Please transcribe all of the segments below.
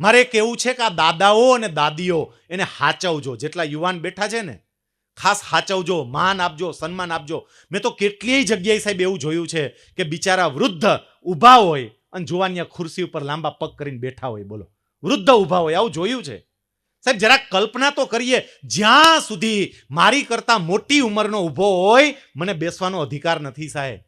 મારે કહેવું છે કે આ દાદાઓ અને દાદીઓ એને હાચવજો. જેટલા યુવાન બેઠા છે ને, ખાસ હાચવજો, માન આપજો, સન્માન આપજો. મેં તો કેટલીય જગ્યાએ સાહેબ એવું જોયું છે કે બિચારા વૃદ્ધ ઊભા હોય અને જુવાનિયા ખુરશી ઉપર લાંબા પગ કરીને બેઠા હોય. બોલો. વૃદ્ધ ઊભા હોય, આવું જોયું છે? સાહેબ, જરાક કલ્પના તો કરીએ. જ્યાં સુધી મારી કરતાં મોટી ઉંમરનો ઊભો હોય, મને બેસવાનો અધિકાર નથી સાહેબ.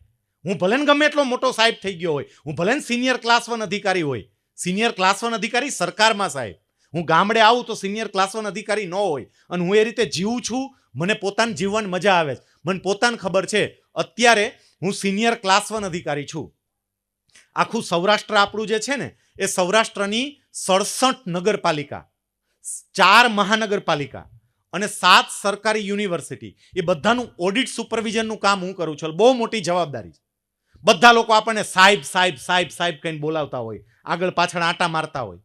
હું ભલે ગમે એટલો મોટો સાહેબ થઈ ગયો હોય. હું ભલે સિનિયર ક્લાસ વન અધિકારી હોય. સિનિયર ક્લાસ વન અધિકારી સરકારમાં સાહેબ. હું ગામડે આવું તો સિનિયર ક્લાસ વન અધિકારી ન હોય. અને હું એ રીતે જીવું છું, મને પોતાને જીવવાની મજા આવે છે. મને પોતાને ખબર છે. અત્યારે હું સિનિયર ક્લાસ વન અધિકારી છું. આખું સૌરાષ્ટ્ર આપણું જે છે ને, એ સૌરાષ્ટ્રની સડસઠ નગરપાલિકા, ચાર મહાનગરપાલિકા અને સાત સરકારી યુનિવર્સિટી. એ બધાનું ઓડિટ સુપરવિઝનનું કામ હું કરું છું. બહુ મોટી જવાબદારી છે. બધા લોકો આપણને સાહેબ સાહેબ સાહેબ સાહેબ કહીને બોલાવતા હોય. આગળ પાછળ આટા મારતા હોય.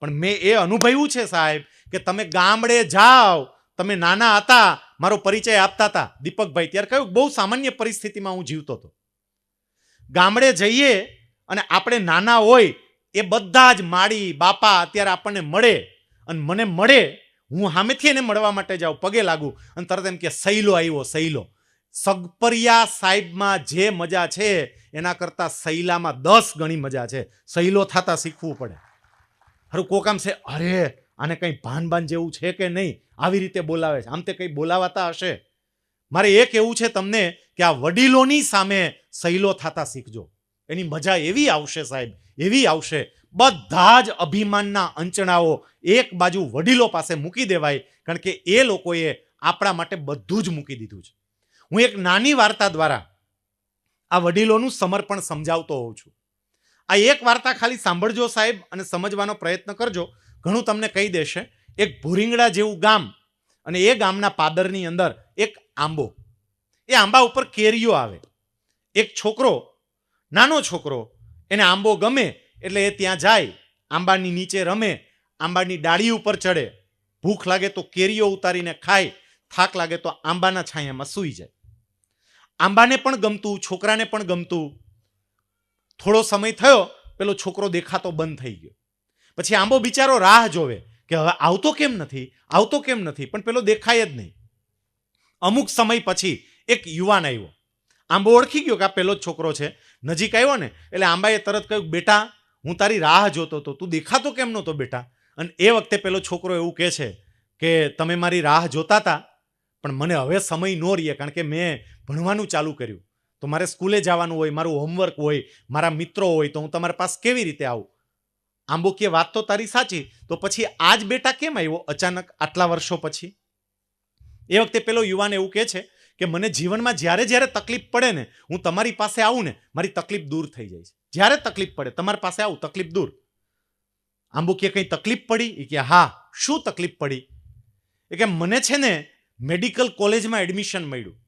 પણ મેં એ અનુભવ્યું છે સાહેબ કે તમે ગામડે જાઓ, તમે નાના હતા, મારો પરિચય આપતા હતા. દીપકભાઈ, ત્યારે કહ્યું બહુ સામાન્ય પરિસ્થિતિમાં હું જીવતો હતો. ગામડે જઈએ અને આપણે નાના હોય, એ બધા જ માડી, બાપા અત્યારે આપણને મળે અને મને મળે. હું સામેથી એને મળવા માટે જાઉં, પગે લાગુ. અને તરત એમ કે સૈલો આવ્યો સૈલો સગપરિયા સાહેબમાં જે મજા છે, એના કરતાં સૈલામાં દસ ગણી મજા છે. સૈલો થતા શીખવું પડે. હરું કોકામ છે, અરે, આને કંઈ ભાન ભાન જેવું છે કે નહીં? આવી રીતે બોલાવે છે. આમ તે કંઈ બોલાવાતા હશે? મારે એ કહેવું છે તમને કે આ વડીલોની સામે સૈલો થતા શીખજો. એની મજા એવી આવશે સાહેબ, એવી આવશે. બધા જ અભિમાનના અંચણાઓ એક બાજુ વડીલો પાસે મૂકી દેવાય, કારણ કે એ લોકોએ આપણા માટે બધું જ મૂકી દીધું છે. હું એક નાની વાર્તા દ્વારા આ વડીલોનું સમર્પણ સમજાવતો હોઉં છું. આ એક વાર્તા ખાલી સાંભળજો સાહેબ અને સમજવાનો પ્રયત્ન કરજો. ઘણું તમને કહી દેશે. એક ભૂરીંગડા જેવું ગામ અને એ ગામના પાદરની અંદર એક આંબો. એ આંબા ઉપર કેરીઓ આવે. એક છોકરો, નાનો છોકરો, એને આંબો ગમે એટલે એ ત્યાં જાય, આંબાની નીચે રમે, આંબાની ડાળી ઉપર ચડે. ભૂખ લાગે તો કેરીઓ ઉતારીને ખાય, થાક લાગે તો આંબાના છાયામાં સૂઈ જાય. આંબાને પણ ગમતું, છોકરાને પણ ગમતું. થોડો સમય થયો, પેલો છોકરો દેખાતો બંધ થઈ ગયો. પછી આંબો બિચારો રાહ જોવે કે હવે આવતો કેમ નથી, આવતો કેમ નથી, પણ પેલો દેખાય જ નહીં. અમુક સમય પછી એક યુવાન આવ્યો. આંબો ઓળખી ગયો કે આ પેલો જ છોકરો છે. નજીક આવ્યો ને, એટલે આંબાએ તરત કહ્યું, બેટા, હું તારી રાહ જોતો હતો, તું દેખાતો કેમ નહોતો બેટા? અને એ વખતે પેલો છોકરો એવું કહે છે કે, તમે મારી રાહ જોતા હતા પણ મને હવે સમય ન રહીએ કારણ કે મેં ભણવાનું ચાલુ કર્યું. તો મારે સ્કૂલે જવાનું હોય, મારું હોમવર્ક હોય, મારા મિત્રો હોય, તો હું તમારા પાસે કેવી રીતે આવું? આંબો કે વાત તો તારી સાચી, તો પછી આજ બેટા કેમ આવ્યો અચાનક આટલા વર્ષો પછી? એ વખતે પેલો યુવાન એવું કહે છે કે મને જીવનમાં જ્યારે જ્યારે તકલીફ પડે ને, હું તમારી પાસે આવું ને, મારી તકલીફ દૂર થઈ જાય છે. જ્યારે તકલીફ પડે, તમારી પાસે આવું, તકલીફ દૂર. આંબુકીએ કંઈ તકલીફ પડી? એ કે હા, શું તકલીફ પડી? એ કે મને છે ને મેડિકલ કોલેજમાં એડમિશન મળ્યું.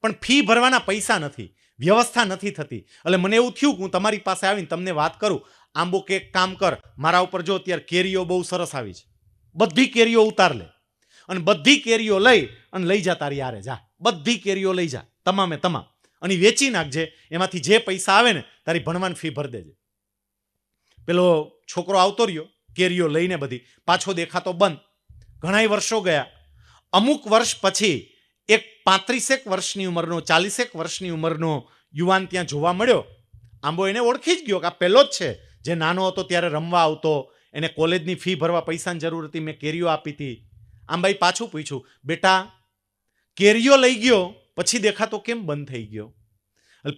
પણ ફી ભરવાના પૈસા નથી, વ્યવસ્થા નથી થતી. એટલે મને એવું થયું કે હું તમારી પાસે આવીને તમને વાત કરું. આંબો કે કામ કર, મારા ઉપર જો અત્યારે કેરીઓ બહુ સરસ આવી છે. બધી કેરીઓ ઉતાર લે. અને બધી કેરીઓ લઈ અને લઈ જા તારી યારે જા. બધી કેરીઓ લઈ જા, તમામે તમામ. અને વેચી નાખજે, એમાંથી જે પૈસા આવે ને, તારી ભણવાની ફી ભરી દેજે. પેલો છોકરો આવતો રહ્યો, કેરીઓ લઈને બધી. પાછો દેખાતો બંધ. ઘણાય વર્ષો ગયા અમુક વર્ષ પછી એક પાંત્રીસેક વર્ષની ઉંમરનો, ચાલીસેક વર્ષની ઉંમરનો યુવાન ત્યાં જોવા મળ્યો. આંબો એને ઓળખી જ ગયો કે આ પહેલો જ છે. જે નાનો હતો ત્યારે રમવા આવતો, એને કોલેજની ફી ભરવા પૈસાની જરૂર હતી, મેં કેરીઓ આપી હતી. આંબાઈ પાછું પૂછ્યું, બેટા, કેરીઓ લઈ ગયો, પછી દેખાતો કેમ બંધ થઈ ગયો?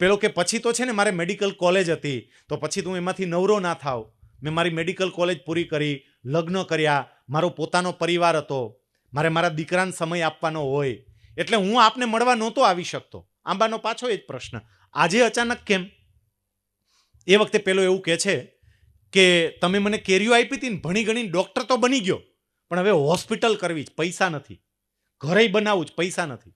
પેલો કે, પછી તો છે ને મારે મેડિકલ કોલેજ હતી, તો પછી તું એમાંથી નવરો ના થાવ. મેં મારી મેડિકલ કોલેજ પૂરી કરી, લગ્ન કર્યા, મારો પોતાનો પરિવાર હતો. મારે મારા દીકરાને સમય આપવાનો હોય, એટલે હું આપને મળવા નહોતો આવી શકતો. આંબાનો પાછો એ જ પ્રશ્ન. આજે અચાનક કેમ? એ વખતે પેલો એવું કહે છે કે, તમે મને કેરીઓ આપી હતી ને ભણી ગણીને ડૉક્ટર તો બની ગયો, પણ હવે હોસ્પિટલ કરવી જ પૈસા નથી. ઘરે બનાવવું જ પૈસા નથી.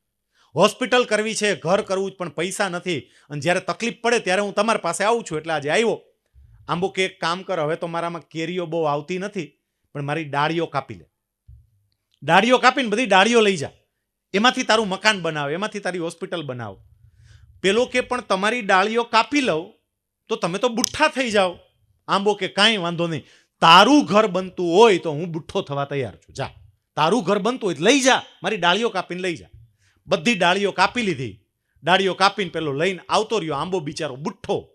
હોસ્પિટલ કરવી છે, ઘર કરવું જ પણ પૈસા નથી. અને જ્યારે તકલીફ પડે ત્યારે હું તમારી પાસે આવું છું, એટલે આજે આવ્યો. આંબો કે, એક કામ કર, હવે તો મારામાં કેરીઓ બહુ આવતી નથી, પણ મારી ડાળીઓ કાપી લે. ડાળીઓ કાપીને બધી ડાળીઓ લઈ જા. એમાંથી તારું મકાન બનાવ, એમાંથી તારી હોસ્પિટલ બનાવ. પેલો કે પણ તમારી ડાળીઓ કાપી લઉં, તો તમે તો બુઠ્ઠા થઈ જાઓ. આંબો કે કાંઈ વાંધો નહીં. તારું ઘર બનતું હોય તો હું બુઠ્ઠો થવા તૈયાર છું. જા. તારું ઘર બનતું હોય લઈ જા. મારી ડાળીઓ કાપીને લઈ જા. બધી ડાળીઓ કાપી લીધી. ડાળીઓ કાપીને પેલો લઈને આવતો રહ્યો આંબો બિચારો બુઠ્ઠો.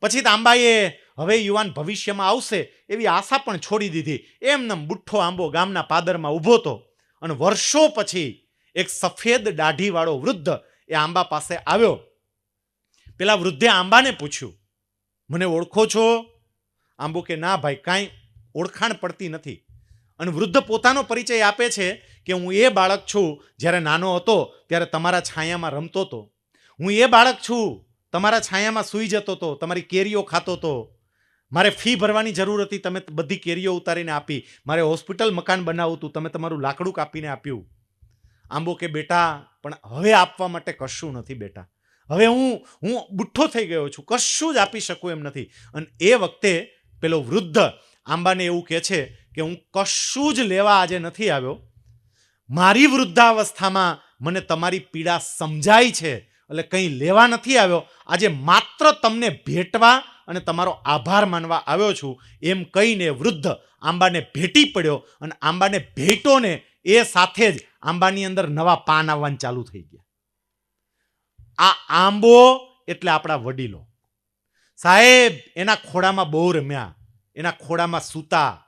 પછી તો આંબાએ હવે યુવાન ભવિષ્યમાં આવશે એવી આશા પણ છોડી દીધી. એમનેમ બુઠ્ઠો આંબો ગામના પાદરમાં ઊભો હતો અને વર્ષો પછી એક સફેદ દાઢીવાળો વૃદ્ધ એ આંબા પાસે આવ્યો. પેલા વૃદ્ધે આંબાને પૂછ્યું, મને ઓળખો છો? આંબો કે, ના ભાઈ, કાંઈ ઓળખાણ પડતી નથી. અને વૃદ્ધ પોતાનો પરિચય આપે છે કે, હું એ બાળક છું, જ્યારે નાનો હતો, ત્યારે તમારા છાયામાં રમતો હતો હું એ બાળક છું, તમારા છાયામાં સૂઈ જતો હતો તમારી કેરીઓ ખાતો હતો મારે ફી ભરવાની જરૂર હતી, તમે બધી કેરીઓ ઉતારીને આપી. મારે હોસ્પિટલ મકાન બનાવવું હતું, તમે તમારું લાકડું કાપીને આપ્યું. આંબો કે બેટા, પણ હવે આપવા માટે કશું નથી બેટા. હવે હું હું બુઠ્ઠો થઈ ગયો છું, કશું જ આપી શકું એમ નથી. અને એ વખતે પેલો વૃદ્ધ આંબાને એવું કહે છે કે હું કશું જ લેવા આજે નથી આવ્યો. મારી વૃદ્ધાવસ્થામાં મને તમારી પીડા સમજાય છે, એટલે કંઈ લેવા નથી આવ્યો. આજે માત્ર તમને ભેટવા અને તમારો આભાર માનવા આવ્યો છું. એમ કહીને વૃદ્ધ આંબાને ભેટી પડ્યો અને આંબાને ભેટો ને એ સાથે જ આંબાની અંદર નવા પાન આવવાનું ચાલુ થઈ ગયા. આ આંબો એટલે આપણા વડીલો. સાહેબ, એના ખોડામાં બહુ રમ્યા. એના ખોડામાં સૂતા.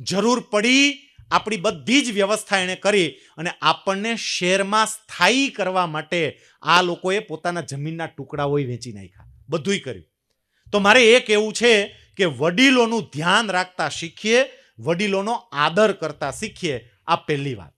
જરૂર પડી આપણી બધી જ વ્યવસ્થા એણે કરી અને આપણને શેરમાં સ્થાયી કરવા માટે આ લોકોએ પોતાના જમીનના ટુકડાઓય વેચી નાખ્યા. બધુંય કર્યું. તો મારે એ કહેવું છે કે વડીલોનું ધ્યાન રાખતા શીખીએ, વડીલોનો આદર કરતા શીખીએ. આ પહેલી વાત.